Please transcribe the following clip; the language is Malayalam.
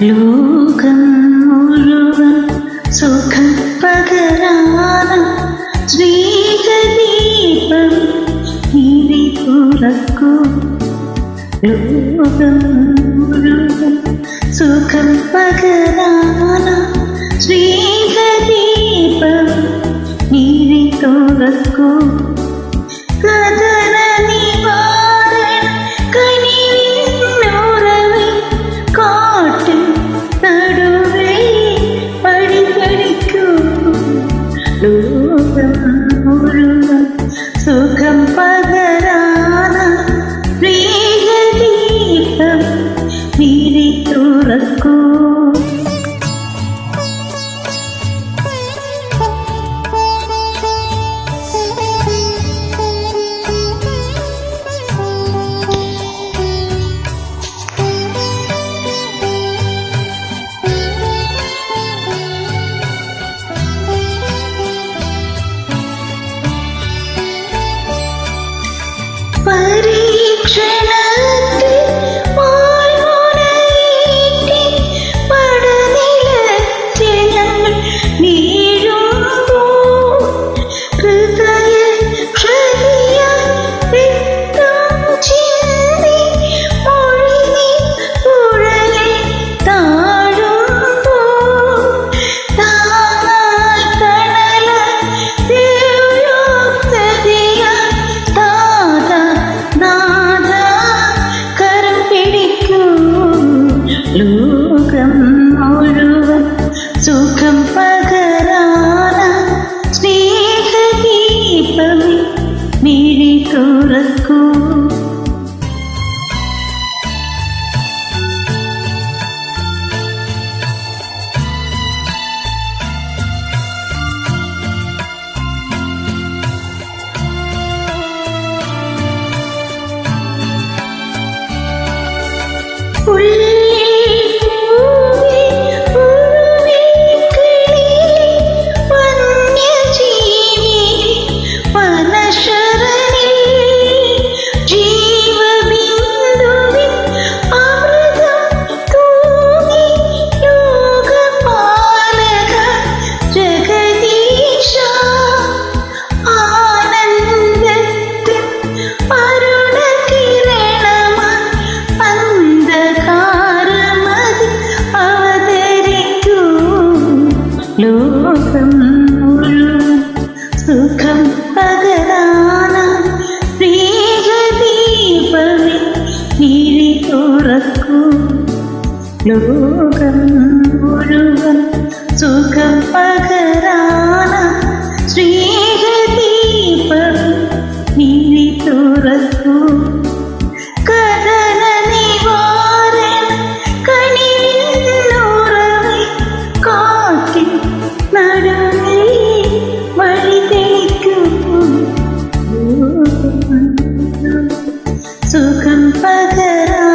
ലോകം മുഴുവൻ സുഖം പകരാനും സ്വേഗദീപം നീതി തുറക്കൂ. ലോകം മുഴുവൻ സുഖം പകരാനും സ്വേഗദീപം നീതി തുറക്കൂ. உள்ள ലോകം സുഖം പകരാന തുറക്കൂ ലോകം മുഴുവൻ സുഖം പകരാന. ശ്രീ நகரம்